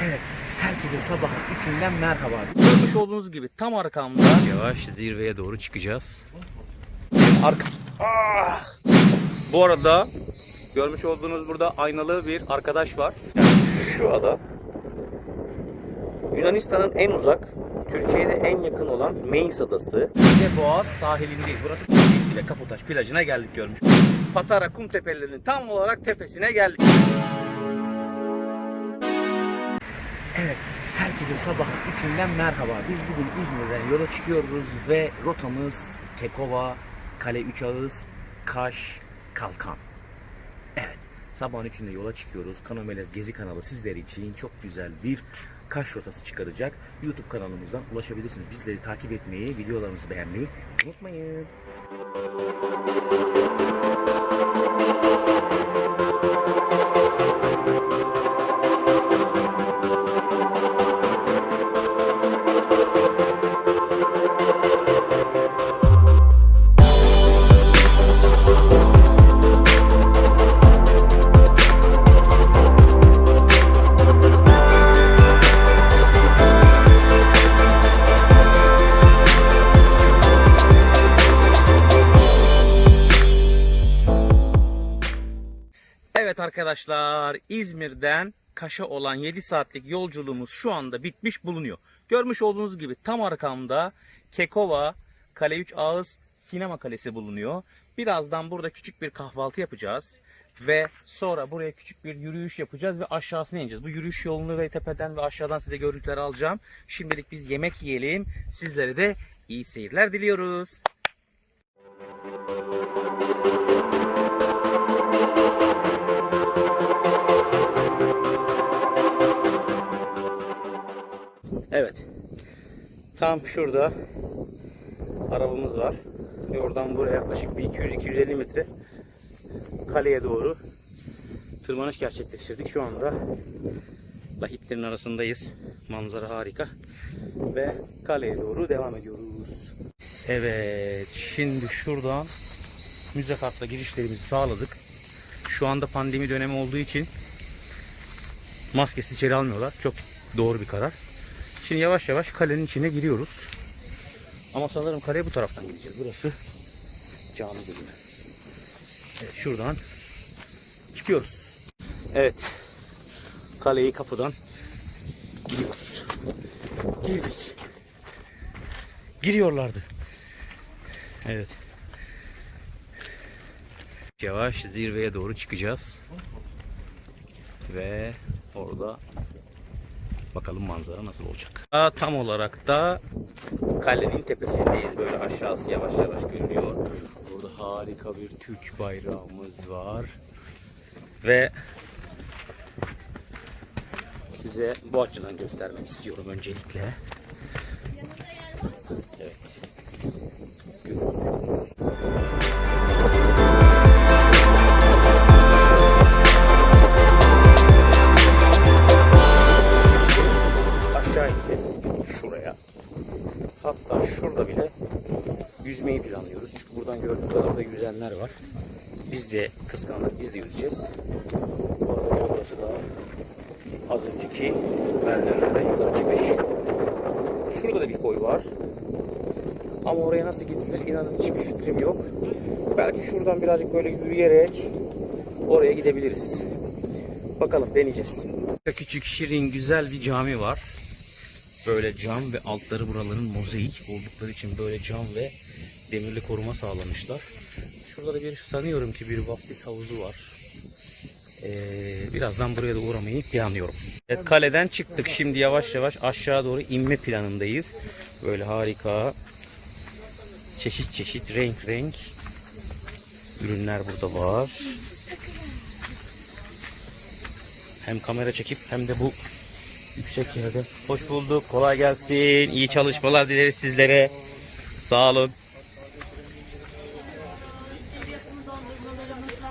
Evet, herkese sabahın üçünden merhaba. Görmüş olduğunuz gibi tam arkamda yavaş zirveye doğru çıkacağız. Arka... Ah! Bu arada görmüş olduğunuz burada aynalı bir arkadaş var. Yani şu ada. Yunanistan'ın en uzak, Türkiye'de en yakın olan Meis Adası ve Boğaz sahilindeyiz. Burası Kumpik ile Kaputaş plajına geldik görmüş. Patara kum tepelerinin tam olarak tepesine geldik. Evet, herkese sabahın üçünden merhaba. Biz bugün İzmir'den yola çıkıyoruz ve rotamız Kekova, Kale Üç Ağız, Kaş, Kalkan. Evet, sabahın üçünde yola çıkıyoruz. Kanomelez Gezi kanalı sizler için çok güzel bir Kaş rotası çıkaracak. YouTube kanalımızdan ulaşabilirsiniz. Bizleri takip etmeyi, videolarımızı beğenmeyi unutmayın. Arkadaşlar İzmir'den Kaş'a olan 7 saatlik yolculuğumuz şu anda bitmiş bulunuyor. Görmüş olduğunuz gibi tam arkamda Kekova, Kale 3 Ağız Sinema Kalesi bulunuyor. Birazdan burada küçük bir kahvaltı yapacağız. Ve sonra buraya küçük bir yürüyüş yapacağız ve aşağısına ineceğiz. Bu yürüyüş yolunu ve tepeden ve aşağıdan size görüntüler alacağım. Şimdilik biz yemek yiyelim. Sizlere de iyi seyirler diliyoruz. Evet. Tam şurada arabamız var. Ve oradan buraya yaklaşık bir 200-250 metre kaleye doğru tırmanış gerçekleştirdik. Şu anda lahitlerin arasındayız. Manzara harika. Ve kaleye doğru devam ediyoruz. Evet. Şimdi şuradan müze kartla girişlerimizi sağladık. Şu anda pandemi dönemi olduğu için maskesiz içeri almıyorlar. Çok doğru bir karar. Şimdi yavaş yavaş kalenin içine giriyoruz. Ama sanırım kaleye bu taraftan gideceğiz. Burası cami bölümü. Evet, şuradan çıkıyoruz. Evet. Kaleyi kapıdan giriyoruz. Girdik. Giriyorlardı. Evet. Yavaş zirveye doğru çıkacağız. Ve orada Bakalım manzara nasıl olacak. Aa, Tam olarak da kalenin tepesindeyiz. Böyle aşağısı yavaş yavaş görünüyor. Burada harika bir Türk bayrağımız var. Ve size bu açıdan göstermek istiyorum öncelikle. Böyle yürüyerek oraya gidebiliriz. Bakalım deneyeceğiz. Küçük şirin güzel bir cami var. Böyle cam ve altları buraların mozaik oldukları için böyle cam ve demirli koruma sağlamışlar. Şurada da bir sanıyorum ki bir vaftiz havuzu var. Ee, birazdan buraya da uğramayı planlıyorum. Evet, kaleden çıktık. Şimdi yavaş yavaş aşağı doğru inme planındayız. Böyle harika çeşit çeşit renk renk ürünler burada var. Hem kamera çekip hem de bu yüksek yerde. Hoş bulduk. Kolay gelsin. İyi çalışmalar dileriz sizlere. Sağ olun.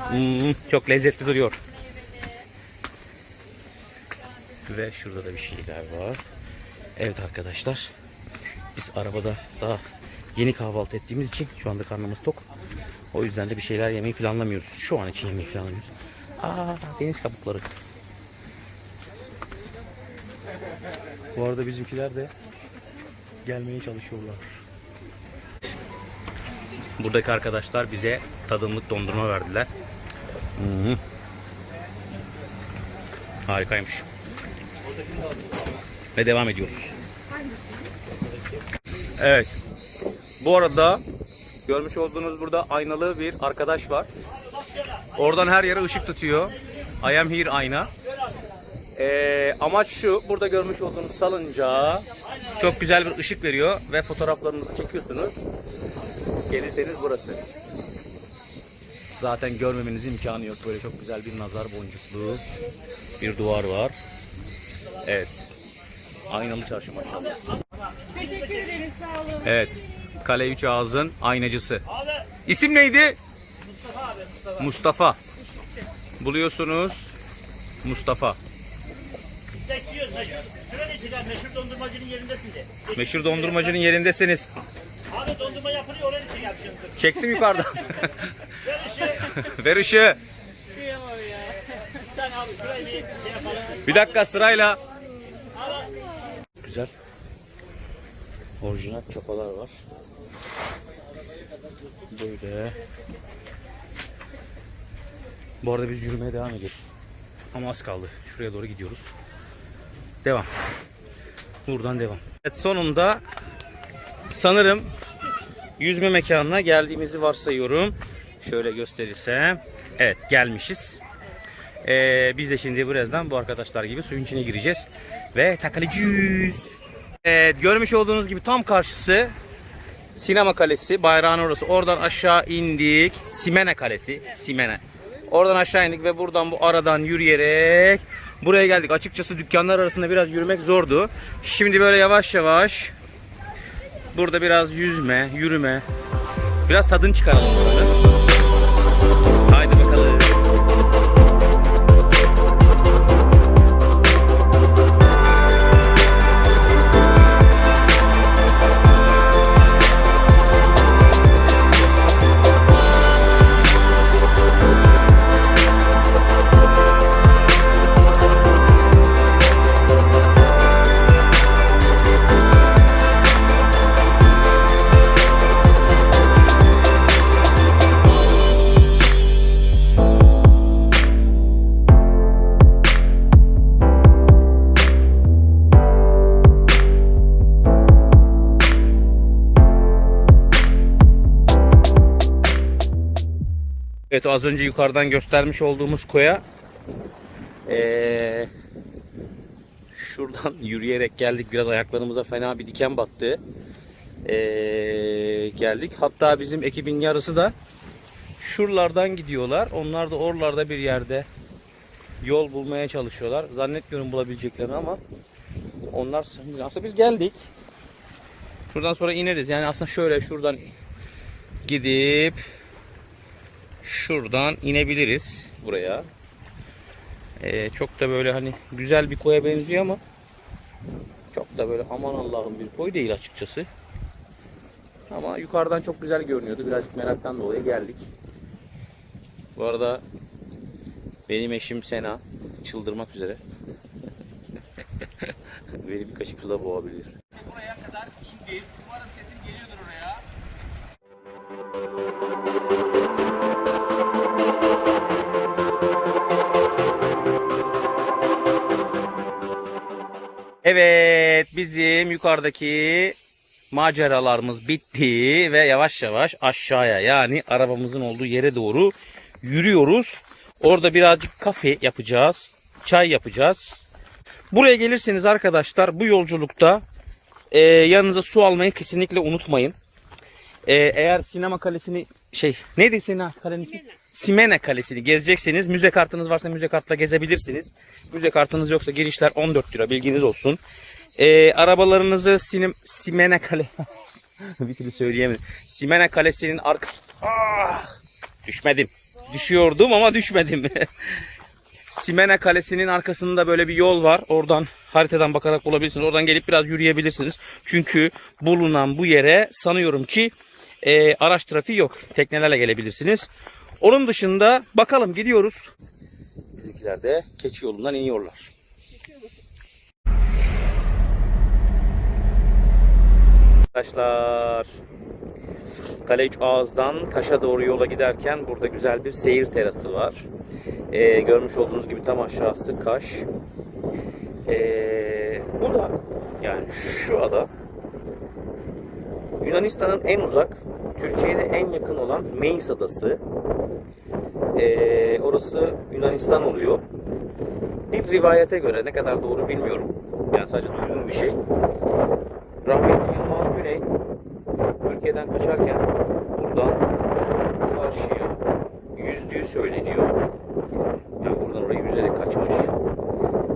Hmm, çok lezzetli duruyor. Ve şurada da bir şeyler var. Evet arkadaşlar. Biz arabada daha yeni kahvaltı ettiğimiz için şu anda karnımız tok. O yüzden de bir şeyler yemeyi planlamıyoruz. Şu an için yemeyi planlamıyoruz. Aa deniz kabukları. Bu arada bizimkiler de gelmeye çalışıyorlar. Buradaki arkadaşlar bize tadımlık dondurma verdiler. Hı hı. Harikaymış. Ve devam ediyoruz. Evet. Bu arada görmüş olduğunuz burada aynalı bir arkadaş var. Oradan her yere ışık tutuyor. I am here ayna. Ee, amaç şu, burada görmüş olduğunuz salıncağa çok güzel bir ışık veriyor ve fotoğraflarınızı çekiyorsunuz. Gelirseniz burası. Zaten görmemenizin imkanı yok. Böyle çok güzel bir nazar boncuklu bir duvar var. Evet. Aynalı çarşı maşallah. Teşekkür ederiz sağ olun. Evet. Kale 3 Ağız'ın aynacısı. İsim neydi? Mustafa. Buluyorsunuz. Mustafa. Bekliyoruz. Meşhur, şöyle çıkar. Meşhur dondurmacının yerindesin de. Meşhur dondurmacının yerindesiniz. Abi dondurma yapılıyor. Oraya çıkar şimdi. Çektim yukarıdan. Ver ışığı. Ver ışığı. Abi şey yapalım. Bir dakika sırayla. Güzel. Orijinal çapalar var. Böyle. Bu arada biz yürümeye devam ediyoruz. Ama az kaldı. Şuraya doğru gidiyoruz. Devam. Buradan devam. Evet sonunda sanırım yüzme mekanına geldiğimizi varsayıyorum. Şöyle gösterirsem. Evet gelmişiz. Ee, biz de şimdi birazdan bu arkadaşlar gibi suyun içine gireceğiz. Ve takılacağız. Evet, görmüş olduğunuz gibi tam karşısı Sinema Kalesi, bayrağın orası. Oradan aşağı indik. Simene Kalesi, Simene. Oradan aşağı indik ve buradan bu aradan yürüyerek buraya geldik. Açıkçası dükkanlar arasında biraz yürümek zordu. Şimdi böyle yavaş yavaş burada biraz yüzme, yürüme. Biraz tadını çıkaralım buranın. Evet az önce yukarıdan göstermiş olduğumuz koya ee, şuradan yürüyerek geldik. Biraz ayaklarımıza fena bir diken battı. Ee, geldik. Hatta bizim ekibin yarısı da şuralardan gidiyorlar. Onlar da oralarda bir yerde yol bulmaya çalışıyorlar. Zannetmiyorum bulabileceklerini ama onlar aslında biz geldik. Şuradan sonra ineriz. Yani aslında şöyle şuradan gidip şuradan inebiliriz buraya. Ee, çok da böyle hani güzel bir koya benziyor ama çok da böyle aman Allah'ım bir koy değil açıkçası. Ama yukarıdan çok güzel görünüyordu. Birazcık meraktan dolayı geldik. Bu arada benim eşim Sena çıldırmak üzere. Beni bir kaşık suda boğabilir. Buraya kadar indim. Umarım sesim geliyordur oraya. Evet bizim yukarıdaki maceralarımız bitti ve yavaş yavaş aşağıya yani arabamızın olduğu yere doğru yürüyoruz. Orada birazcık kafe yapacağız. Çay yapacağız. Buraya gelirseniz arkadaşlar bu yolculukta e, yanınıza su almayı kesinlikle unutmayın. E, eğer sinema kalesini şey neydi sinema kalenin ismi? Simene Kalesi'ni gezecekseniz müze kartınız varsa müze kartla gezebilirsiniz. Müze kartınız yoksa girişler 14 lira bilginiz olsun. Ee, arabalarınızı Sinem, Simene Kale bir türlü söyleyemedim. Simene Kalesi'nin arka ah, düşmedim. Düşüyordum ama düşmedim. Simene Kalesi'nin arkasında böyle bir yol var. Oradan haritadan bakarak bulabilirsiniz. Oradan gelip biraz yürüyebilirsiniz. Çünkü bulunan bu yere sanıyorum ki e, araç trafiği yok. Teknelerle gelebilirsiniz. Onun dışında bakalım gidiyoruz. Bizimkiler de keçi yolundan iniyorlar. Arkadaşlar Kale 3 Ağız'dan Kaş'a doğru yola giderken burada güzel bir seyir terası var. Ee, görmüş olduğunuz gibi tam aşağısı Kaş. Ee, bu da yani şu ada Yunanistan'ın en uzak Türkiye'de en yakın olan Meis Adası. Ee, orası Yunanistan oluyor. Bir rivayete göre ne kadar doğru bilmiyorum. Yani sadece duyduğum bir şey. Rahmetli Yılmaz Güney Türkiye'den kaçarken buradan karşıya yüzdüğü söyleniyor. Yani buradan oraya yüzerek kaçmış.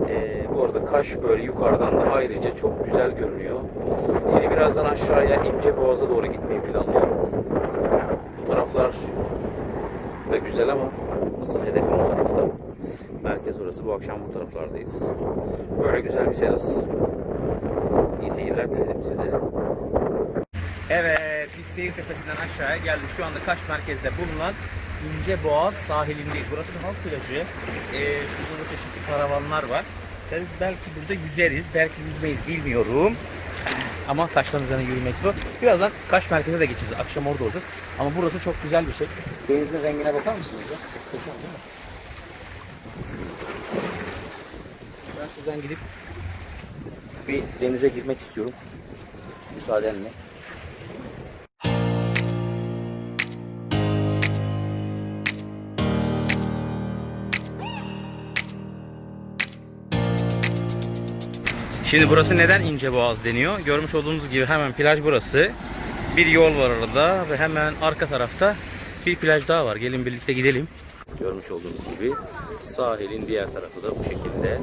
Ee, bu arada Kaş böyle yukarıdan da ayrıca çok güzel görünüyor. Şimdi birazdan aşağıya İnce Boğaz'a doğru gitmeyi planlıyorum. Bu taraflar da güzel ama asıl hedefim o tarafta. Merkez orası. Bu akşam bu taraflardayız. Böyle güzel bir teras. İyi seyirler dilerim size. Evet, biz seyir tepesinden aşağıya geldik. Şu anda Kaş merkezde bulunan İnce Boğaz sahilindeyiz. Burası bir halk plajı. Ee, burada da çeşitli karavanlar var. Biz belki burada yüzeriz, belki yüzmeyiz bilmiyorum. Ama taşların üzerine yürümek zor. Birazdan Kaş merkeze de geçeceğiz. Akşam orada olacağız. Ama burası çok güzel bir şey. Denizin rengine bakar mısınız ya? Muhteşem değil mi? Ben sizden gidip bir denize girmek istiyorum. Müsaadenle. Şimdi burası neden İnce Boğaz deniyor? Görmüş olduğunuz gibi hemen plaj burası. Bir yol var orada ve hemen arka tarafta bir plaj daha var. Gelin birlikte gidelim. Görmüş olduğunuz gibi sahilin diğer tarafı da bu şekilde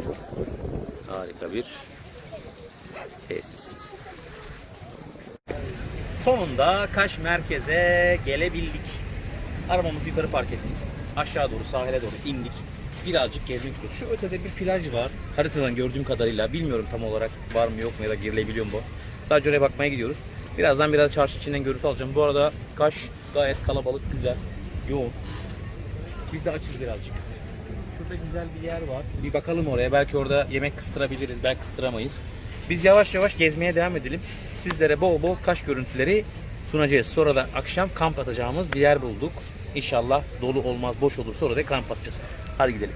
harika bir tesis. Sonunda Kaş merkeze gelebildik. Arabamızı yukarı park ettik. Aşağı doğru sahile doğru indik. Birazcık gezmek istiyoruz. Şu ötede bir plaj var. Haritadan gördüğüm kadarıyla bilmiyorum tam olarak var mı yok mu ya da girilebiliyor mu bu. Sadece oraya bakmaya gidiyoruz. Birazdan biraz çarşı içinden görüntü alacağım. Bu arada Kaş gayet kalabalık, güzel, yoğun. Biz de açız birazcık. Şurada güzel bir yer var. Bir bakalım oraya. Belki orada yemek kıstırabiliriz, belki kıstıramayız. Biz yavaş yavaş gezmeye devam edelim. Sizlere bol bol Kaş görüntüleri sunacağız. Sonra da akşam kamp atacağımız bir yer bulduk. İnşallah dolu olmaz, boş olursa orada kamp atacağız. Hadi gidelim.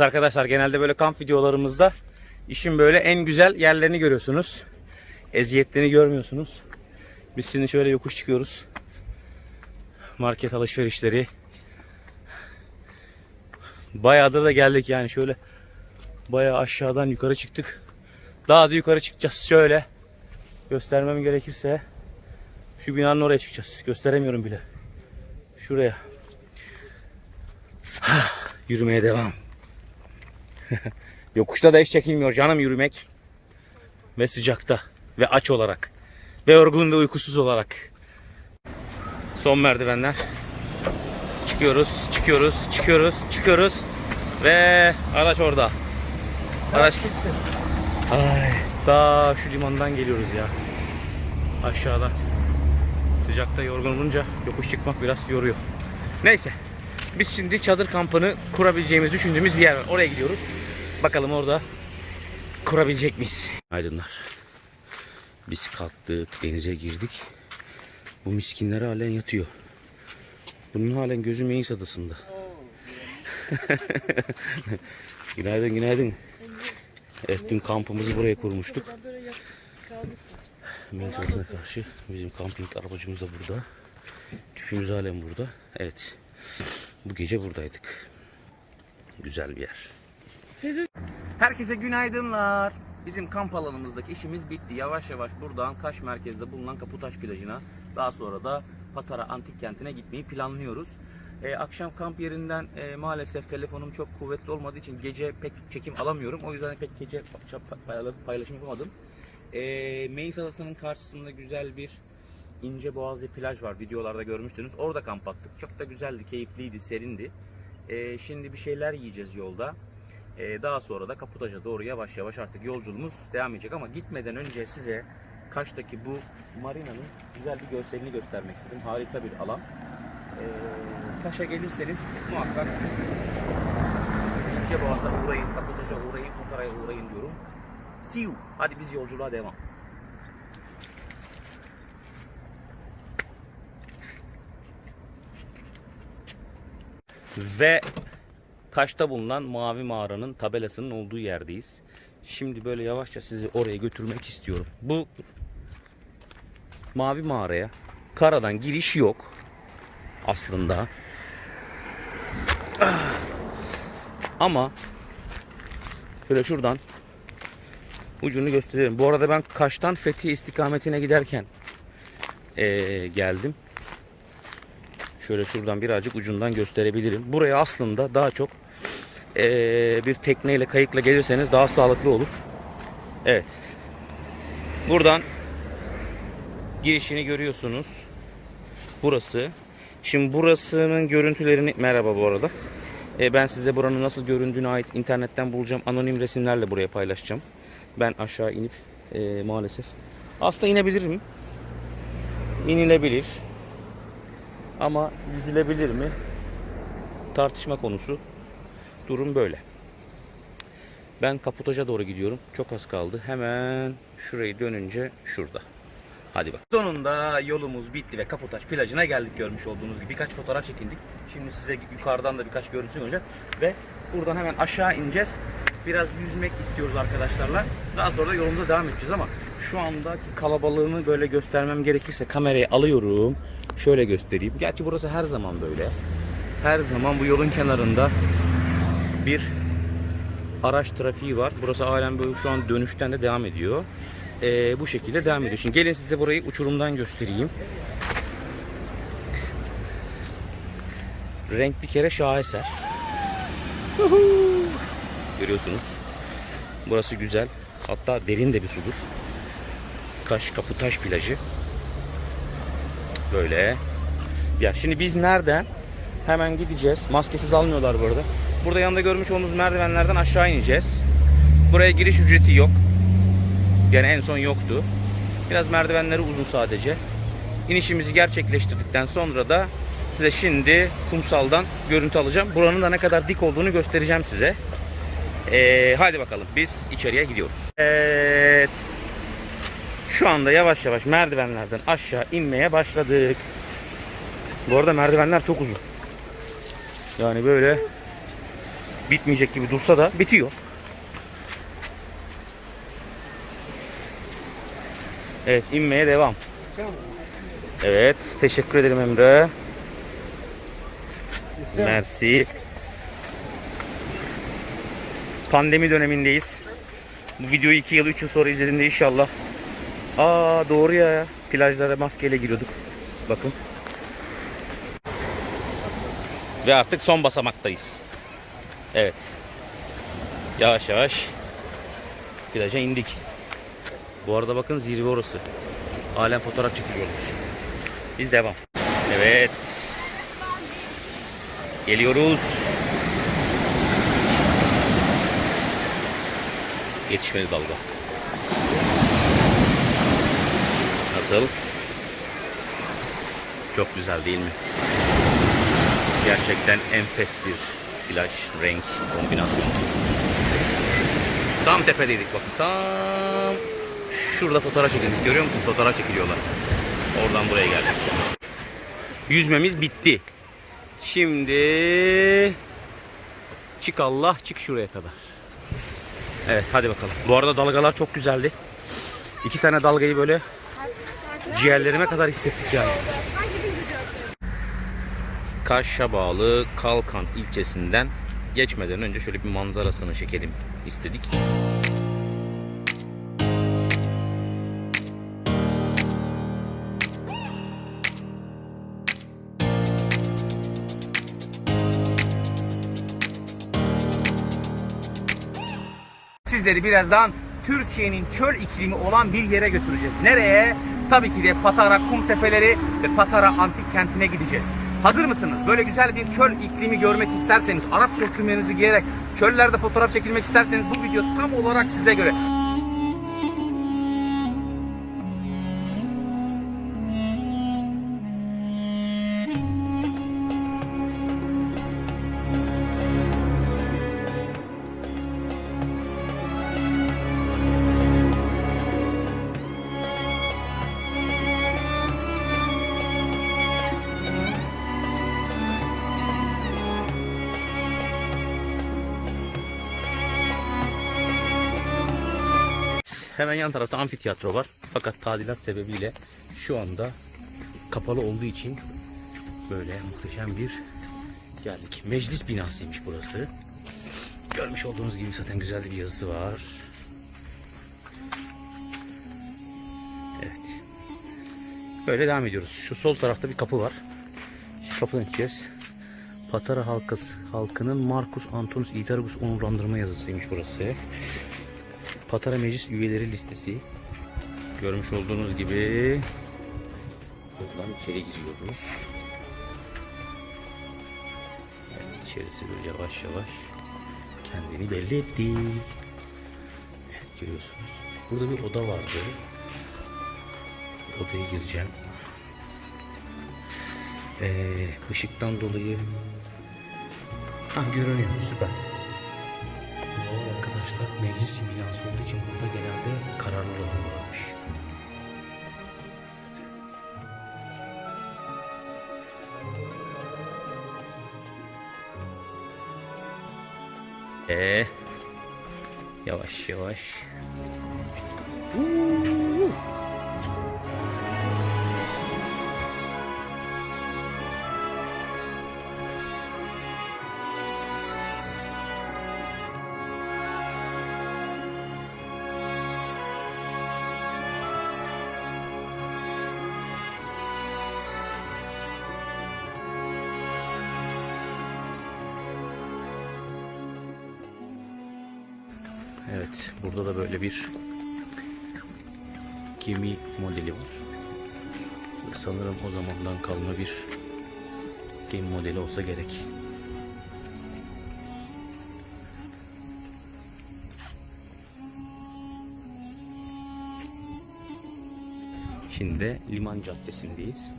Evet arkadaşlar genelde böyle kamp videolarımızda işin böyle en güzel yerlerini görüyorsunuz. Eziyetlerini görmüyorsunuz. Biz şimdi şöyle yokuş çıkıyoruz. Market alışverişleri. Bayağıdır da geldik yani şöyle bayağı aşağıdan yukarı çıktık. Daha da yukarı çıkacağız şöyle. Göstermem gerekirse şu binanın oraya çıkacağız. Gösteremiyorum bile. Şuraya. Yürümeye devam. Yokuşta da hiç çekilmiyor canım yürümek. Ve sıcakta. Ve aç olarak. Ve yorgun ve uykusuz olarak. Son merdivenler. Çıkıyoruz, çıkıyoruz, çıkıyoruz, çıkıyoruz. Ve araç orada. Araç gitti. Ay, daha şu limandan geliyoruz ya. Aşağıdan. Sıcakta yorgun olunca yokuş çıkmak biraz yoruyor. Neyse. Biz şimdi çadır kampını kurabileceğimiz düşündüğümüz bir yer var. Oraya gidiyoruz. Bakalım orada kurabilecek miyiz? Aydınlar. Biz kalktık, denize girdik. Bu miskinler halen yatıyor. Bunun halen gözü Meis adasında. günaydın, günaydın. Evet, dün kampımızı buraya kurmuştuk. Meis adasına karşı. Bizim kamping arabacımız da burada. Tüpümüz halen burada. Evet. Bu gece buradaydık. Güzel bir yer. Herkese günaydınlar. bizim kamp alanımızdaki işimiz bitti. Yavaş yavaş buradan Kaş merkezde bulunan Kaputaş plajına daha sonra da Patara Antik Kenti'ne gitmeyi planlıyoruz. Ee, akşam kamp yerinden e, maalesef telefonum çok kuvvetli olmadığı için gece pek çekim alamıyorum. O yüzden pek gece payla- paylaşım yapamadım. Ee, Meis Adası'nın karşısında güzel bir ince boğaz bir plaj var. Videolarda görmüştünüz. Orada kamp attık. Çok da güzeldi, keyifliydi, serindi. Ee, şimdi bir şeyler yiyeceğiz yolda. Ee, daha sonra da Kaputaş'a doğru yavaş yavaş artık yolculuğumuz devam edecek. Ama gitmeden önce size Kaş'taki bu marinanın güzel bir görselini göstermek istedim. Harika bir alan. Ee, Kaş'a gelirseniz muhakkak İnce Boğaz'a uğrayın, Kaputaş'a uğrayın, Patara'ya uğrayın diyorum. See you. Hadi biz yolculuğa devam. Ve Kaş'ta bulunan Mavi Mağara'nın tabelasının olduğu yerdeyiz. Şimdi böyle yavaşça sizi oraya götürmek istiyorum. Bu Mavi Mağara'ya karadan giriş yok aslında. Ah. Ama şöyle şuradan ucunu gösteriyorum. Bu arada ben Kaş'tan Fethiye istikametine giderken eee, geldim. Şöyle şuradan birazcık ucundan gösterebilirim. Buraya aslında daha çok eee, bir tekneyle kayıkla gelirseniz daha sağlıklı olur. Evet. Buradan girişini görüyorsunuz. Burası. Şimdi burasının görüntülerini merhaba bu arada. E, ben size buranın nasıl göründüğüne ait internetten bulacağım. Anonim resimlerle buraya paylaşacağım. Ben aşağı inip e, maalesef. Aslında inebilirim. İnilebilir. Ama yüzülebilir mi? Tartışma konusu. Durum böyle. Ben Kaputaş'a doğru gidiyorum. Çok az kaldı. Hemen şurayı dönünce şurada. Hadi bak. Sonunda yolumuz bitti ve Kaputaş plajına geldik görmüş olduğunuz gibi. Birkaç fotoğraf çekindik. Şimdi size yukarıdan da birkaç görüntü olacak. Ve buradan hemen aşağı ineceğiz. Biraz yüzmek istiyoruz arkadaşlarla. Daha sonra da yolumuza devam edeceğiz ama şu andaki kalabalığını böyle göstermem gerekirse kamerayı alıyorum. Şöyle göstereyim. Gerçi burası her zaman böyle. Her zaman bu yolun kenarında bir araç trafiği var. Burası halen böyle şu an dönüşten de devam ediyor. Ee, bu şekilde devam ediyor. Şimdi gelin size burayı uçurumdan göstereyim. Renk bir kere şaheser. Görüyorsunuz. Burası güzel. Hatta derin de bir sudur. Kaş Kaputaş plajı. Böyle. Ya şimdi biz nereden? Hemen gideceğiz. Maskesiz almıyorlar bu arada. Burada yanında görmüş olduğunuz merdivenlerden aşağı ineceğiz. Buraya giriş ücreti yok. Yani en son yoktu. Biraz merdivenleri uzun sadece. İnişimizi gerçekleştirdikten sonra da size şimdi kumsaldan görüntü alacağım. Buranın da ne kadar dik olduğunu göstereceğim size. Ee, hadi bakalım biz içeriye gidiyoruz. Evet. Şu anda yavaş yavaş merdivenlerden aşağı inmeye başladık. Bu arada merdivenler çok uzun. Yani böyle bitmeyecek gibi dursa da bitiyor. Evet inmeye devam. Evet teşekkür ederim Emre. Mersi. Pandemi dönemindeyiz. Bu videoyu 2 yıl 3 yıl sonra izlediğimde inşallah. Aa doğru ya. Plajlara maskeyle giriyorduk. Bakın. Ve artık son basamaktayız. Evet. Yavaş yavaş plaja indik. Bu arada bakın zirve orası. Halen fotoğraf çekiliyormuş. Biz devam. Evet. Geliyoruz. Yetişmedi dalga. Nasıl? Çok güzel değil mi? Gerçekten enfes bir plaj, renk, kombinasyon. Tam tepedeydik bakın. Tam şurada fotoğraf çekildik. Görüyor musun? Fotoğraf çekiliyorlar. Oradan buraya geldik. Yüzmemiz bitti. Şimdi çık Allah çık şuraya kadar. Evet hadi bakalım. Bu arada dalgalar çok güzeldi. İki tane dalgayı böyle ciğerlerime kadar hissettik yani. Kaş'a bağlı Kalkan ilçesinden geçmeden önce şöyle bir manzarasını çekelim istedik. Sizleri birazdan Türkiye'nin çöl iklimi olan bir yere götüreceğiz. Nereye? Tabii ki de Patara kum tepeleri ve Patara antik kentine gideceğiz. Hazır mısınız? Böyle güzel bir çöl iklimi görmek isterseniz, Arap kostümlerinizi giyerek çöllerde fotoğraf çekilmek isterseniz bu video tam olarak size göre. Hemen yan tarafta amfiteyatro var. Fakat tadilat sebebiyle şu anda kapalı olduğu için böyle muhteşem bir geldik. Meclis binasıymış burası. Görmüş olduğunuz gibi zaten güzel bir yazısı var. Evet. Böyle devam ediyoruz. Şu sol tarafta bir kapı var. Şu kapıdan içeceğiz. Patara halkası, halkının Marcus Antonius Itarbus onurlandırma yazısıymış burası. Patara Meclis üyeleri listesi. Görmüş olduğunuz gibi buradan içeri giriyoruz. Evet, içerisi böyle yavaş yavaş kendini belli etti. Evet, görüyorsunuz. Burada bir oda vardı. Odaya gireceğim. Ee, ışıktan dolayı Ah görünüyor süper. Meclis binası olduğu için burada genelde kararlar alınıyorlarmış. Ee, yavaş yavaş. Uuu. Burada da böyle bir gemi modeli var. Sanırım o zamandan kalma bir gemi modeli olsa gerek. Şimdi de Liman Caddesi'ndeyiz.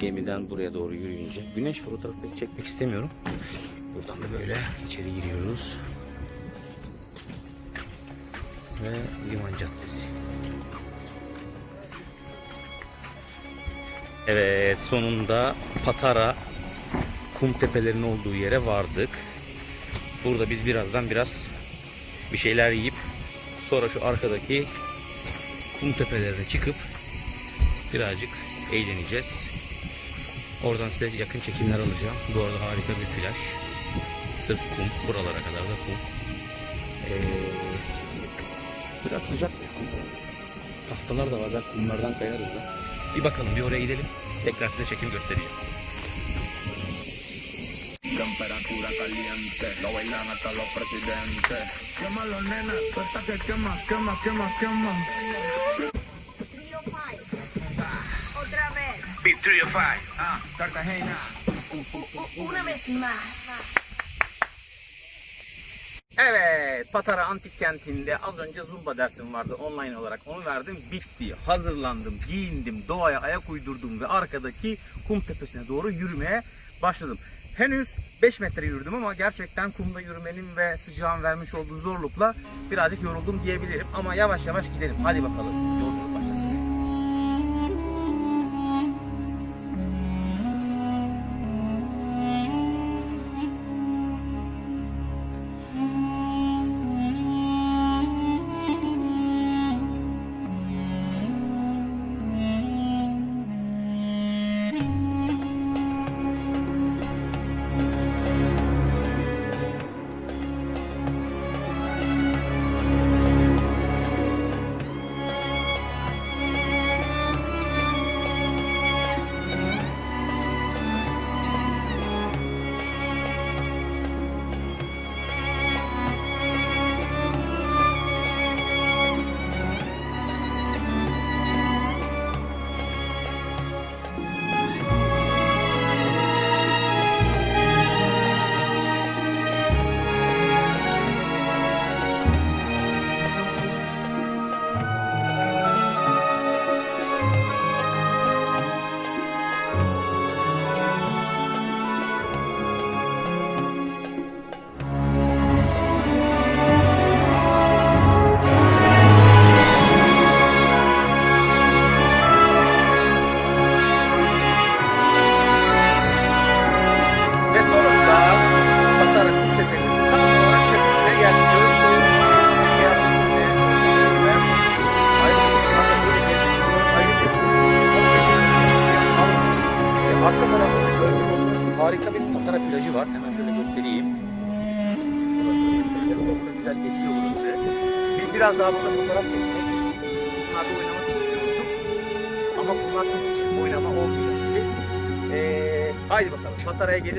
Gemiden buraya doğru yürüyünce güneş fotoğrafı çekmek istemiyorum. Buradan da böyle içeri giriyoruz ve Liman Caddesi. Evet sonunda Patara kum tepelerinin olduğu yere vardık. Burada biz birazdan biraz bir şeyler yiyip sonra şu arkadaki kum tepelerine çıkıp birazcık eğleneceğiz. Oradan size yakın çekimler alacağım. Bu arada harika bir plaj. Sırf kum. Buralara kadar da kum. Ee, sıcak. Tahtalar da var. Belki bunlardan kayarız da. Bir bakalım bir oraya gidelim. Tekrar size çekim göstereceğim. Temperatura caliente, lo bailan hasta los presidentes. Quémalo, nena, suelta que quema, quema, quema, quema. Otra vez. Beat 3 of 5, ah, Cartagena. Una vez más. Evet, Patara Antik Kenti'nde az önce Zumba dersim vardı online olarak. Onu verdim, bitti. Hazırlandım, giyindim, doğaya ayak uydurdum ve arkadaki kum tepesine doğru yürümeye başladım. Henüz 5 metre yürüdüm ama gerçekten kumda yürümenin ve sıcağın vermiş olduğu zorlukla birazcık yoruldum diyebilirim. Ama yavaş yavaş gidelim. Hadi bakalım. Yolculuk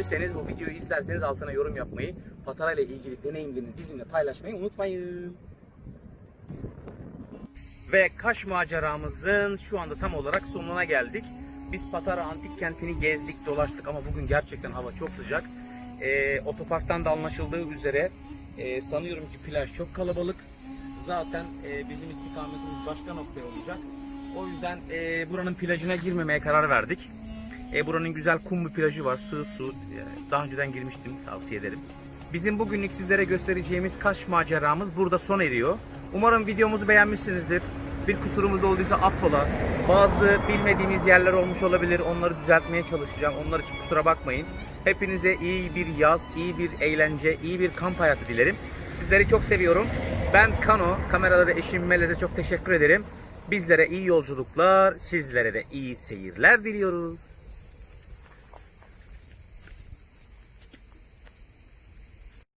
Gelirseniz bu videoyu izlerseniz altına yorum yapmayı, Patara ile ilgili deneyimlerini bizimle paylaşmayı unutmayın. Ve Kaş maceramızın şu anda tam olarak sonuna geldik. Biz Patara Antik Kenti'ni gezdik, dolaştık ama bugün gerçekten hava çok sıcak. Ee, otoparktan da anlaşıldığı üzere e, sanıyorum ki plaj çok kalabalık. Zaten e, bizim istikametimiz başka noktaya olacak. O yüzden e, buranın plajına girmemeye karar verdik. E, buranın güzel kum plajı var, sığ su. E, daha önceden girmiştim, tavsiye ederim. Bizim bugünlük sizlere göstereceğimiz Kaş maceramız burada son eriyor. Umarım videomuzu beğenmişsinizdir. Bir kusurumuz olduysa affola. Bazı bilmediğimiz yerler olmuş olabilir. Onları düzeltmeye çalışacağım. Onlar için kusura bakmayın. Hepinize iyi bir yaz, iyi bir eğlence, iyi bir kamp hayatı dilerim. Sizleri çok seviyorum. Ben Kano, kamerada da eşim Melez'e çok teşekkür ederim. Bizlere iyi yolculuklar, sizlere de iyi seyirler diliyoruz.